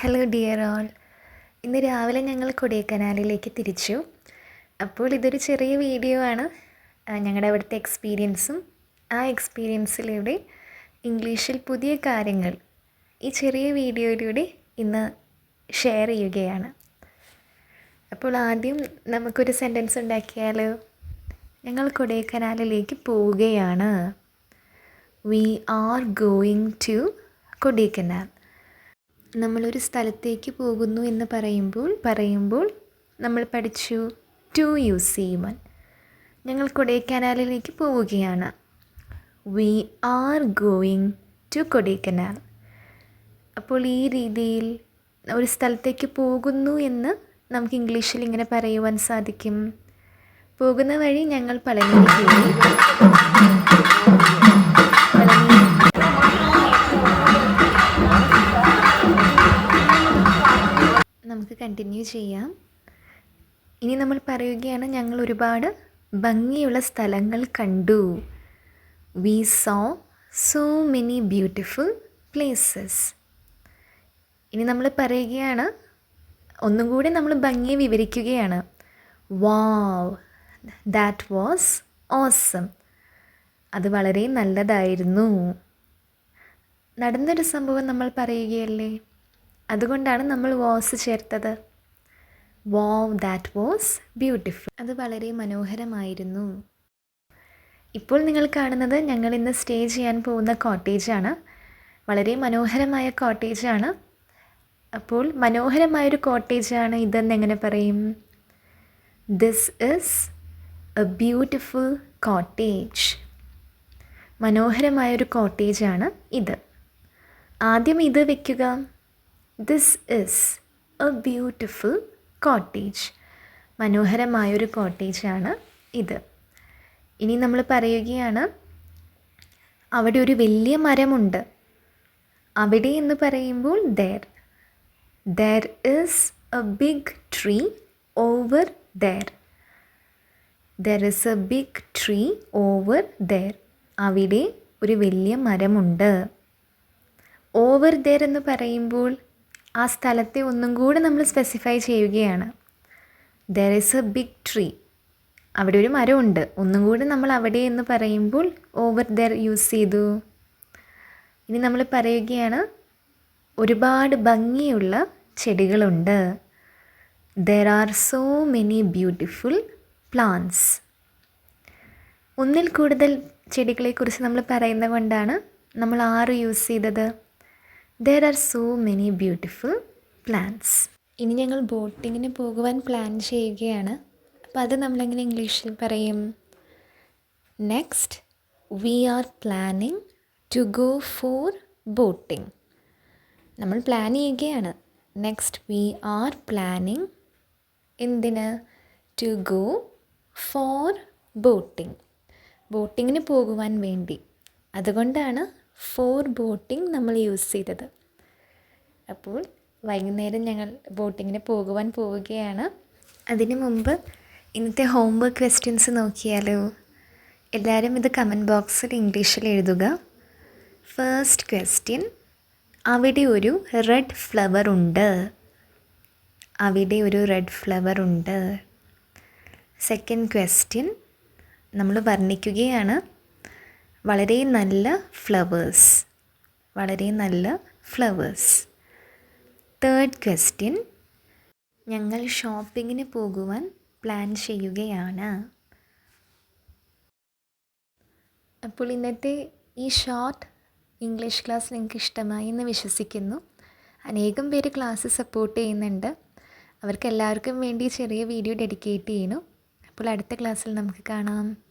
Hello dear all ഇന്ന് രാവിലെ ഞങ്ങൾ കൊടിയക്കനാലിലേക്ക് തിരിച്ചു. അപ്പോൾ ഇതൊരു ചെറിയ വീഡിയോ ആണ്. ഞങ്ങളുടെ അവിടുത്തെ എക്സ്പീരിയൻസും ആ എക്സ്പീരിയൻസിലൂടെ ഇംഗ്ലീഷിൽ പുതിയ കാര്യങ്ങൾ ഈ ചെറിയ വീഡിയോയിലൂടെ ഇന്ന് ഷെയർ ചെയ്യുകയാണ്. അപ്പോൾ ആദ്യം നമുക്കൊരു സെന്റൻസ് ഉണ്ടാക്കിയാലോ? ഞങ്ങൾ കൊടൈക്കനാലിലേക്ക് പോവുകയാണ്. We are going to Kodaikanal. നമ്മളൊരു സ്ഥലത്തേക്ക് പോകുന്നു എന്ന് പറയുമ്പോൾ പറയുമ്പോൾ നമ്മൾ പഠിച്ചു ടു യൂസ് ചെയ്യുവാൻ ഞങ്ങൾ കൊടൈക്കനാലിലേക്ക് പോവുകയാണ്. We are going to Kodaikanal. അപ്പോൾ ഈ രീതിയിൽ ഒരു സ്ഥലത്തേക്ക് പോകുന്നു എന്ന് നമുക്ക് ഇംഗ്ലീഷിൽ ഇങ്ങനെ പറയുവാൻ സാധിക്കും. പോകുന്ന വഴി ഞങ്ങൾ പളനിയിൽ പോയി കണ്ടിന്യൂ ചെയ്യാം. ഇനി നമ്മൾ പറയുകയാണ് ഞങ്ങൾ ഒരുപാട് ഭംഗിയുള്ള സ്ഥലങ്ങൾ കണ്ടു. We saw so many beautiful places ഇനി നമ്മൾ പറയുകയാണ് ഒന്നും കൂടി നമ്മൾ ഭംഗിയെ വിവരിക്കുകയാണ്. വാവ് ദാറ്റ് വാസ് ഓസം അത് വളരെ നല്ലതായിരുന്നു. നടന്നൊരു സംഭവം നമ്മൾ പറയുകയല്ലേ? അതുകൊണ്ടാണ് നമ്മൾ വാസ് ചേർത്തത്. വാവ് ദാറ്റ് വാസ് ബ്യൂട്ടിഫുൾ അത് വളരെ മനോഹരമായിരുന്നു. ഇപ്പോൾ നിങ്ങൾ കാണുന്നത് ഞങ്ങൾ ഇന്ന് സ്റ്റേ ചെയ്യാൻ പോകുന്ന കോട്ടേജാണ് വളരെ മനോഹരമായ കോട്ടേജാണ് അപ്പോൾ മനോഹരമായൊരു കോട്ടേജാണ് ഇതെന്ന് എങ്ങനെ പറയും? This is a beautiful cottage മനോഹരമായൊരു കോട്ടേജാണ് ഇത്. ആദ്യം ഇത് വെക്കുക. This is a beautiful cottage മനോഹരമായൊരു കോട്ടേജാണ് ഇത്. ഇനി നമ്മൾ പറയുകയാണ് അവിടെ ഒരു വലിയ മരമുണ്ട്. അവിടെ എന്ന് പറയുമ്പോൾ there there is a big tree over there there is a big tree over there അവിടെ ഒരു വലിയ മരമുണ്ട്. ഓവർ ദർ എന്ന് പറയുമ്പോൾ ആ സ്ഥലത്തെ ഒന്നും കൂടെ നമ്മൾ സ്പെസിഫൈ ചെയ്യുകയാണ്. There is a big tree അവിടെ ഒരു മരമുണ്ട്. ഒന്നും കൂടി നമ്മൾ അവിടെ എന്ന് പറയുമ്പോൾ ഓവർ ദർ യൂസ് ചെയ്തു. ഇനി നമ്മൾ പറയുകയാണ് ഒരുപാട് ഭംഗിയുള്ള ചെടികളുണ്ട്. There are so many beautiful plants ഒന്നിൽ കൂടുതൽ ചെടികളെക്കുറിച്ച് നമ്മൾ പറയുന്നത് കൊണ്ടാണ് നമ്മൾ ആറ് യൂസ് ചെയ്തത്. There are so many beautiful plans ഇനി ഞങ്ങൾ ബോട്ടിങ്ങിന് പോകുവാൻ പ്ലാൻ ചെയ്യുകയാണ്. അപ്പോൾ അത് നമ്മളെങ്ങനെ ഇംഗ്ലീഷിൽ പറയും? Next we are planning to go for boating നമ്മൾ പ്ലാൻ ചെയ്യുകയാണ്. നെക്സ്റ്റ് വി ആർ പ്ലാനിങ് എന്തിന്? ടു ഗോ ഫോർ ബോട്ടിംഗ് ബോട്ടിങ്ങിന് പോകുവാൻ വേണ്ടി. അതുകൊണ്ടാണ് ഫോർ ബോട്ടിംഗ് നമ്മൾ യൂസ് ചെയ്തത്. അപ്പോൾ വൈകുന്നേരം ഞങ്ങൾ ബോട്ടിങ്ങിന് പോകുവാൻ പോവുകയാണ്. അതിനു മുമ്പ് ഇന്നത്തെ ഹോംവർക്ക് ക്വസ്റ്റ്യൻസ് നോക്കിയാലോ? എല്ലാവരും ഇത് കമന്റ് ബോക്സിൽ ഇംഗ്ലീഷിൽ എഴുതുക. ഫസ്റ്റ് ക്വസ്റ്റ്യൻ അവിടെ ഒരു റെഡ് ഫ്ലവർ ഉണ്ട്. അവിടെ ഒരു റെഡ് ഫ്ലവർ ഉണ്ട്. സെക്കൻഡ് ക്വസ്റ്റ്യൻ നമ്മൾ വർണിക്കുകയാണ്. വളരെ നല്ല ഫ്ലവേഴ്സ് വളരെ നല്ല ഫ്ലവേഴ്സ് തേർഡ് ക്വസ്റ്റ്യൻ ഞങ്ങൾ ഷോപ്പിങ്ങിന് പോകുവാൻ പ്ലാൻ ചെയ്യുകയാണ്. അപ്പോൾ ഇന്നത്തെ ഈ ഷോർട്ട് ഇംഗ്ലീഷ് ക്ലാസ് നിങ്ങൾക്ക് ഇഷ്ടമായി എന്ന് വിശ്വസിക്കുന്നു. അനേകം പേര് ക്ലാസ് സപ്പോർട്ട് ചെയ്യുന്നുണ്ട്. അവർക്ക് എല്ലാവർക്കും വേണ്ടി ചെറിയ വീഡിയോ ഡെഡിക്കേറ്റ് ചെയ്യുന്നു. അപ്പോൾ അടുത്ത ക്ലാസ്സിൽ നമുക്ക് കാണാം.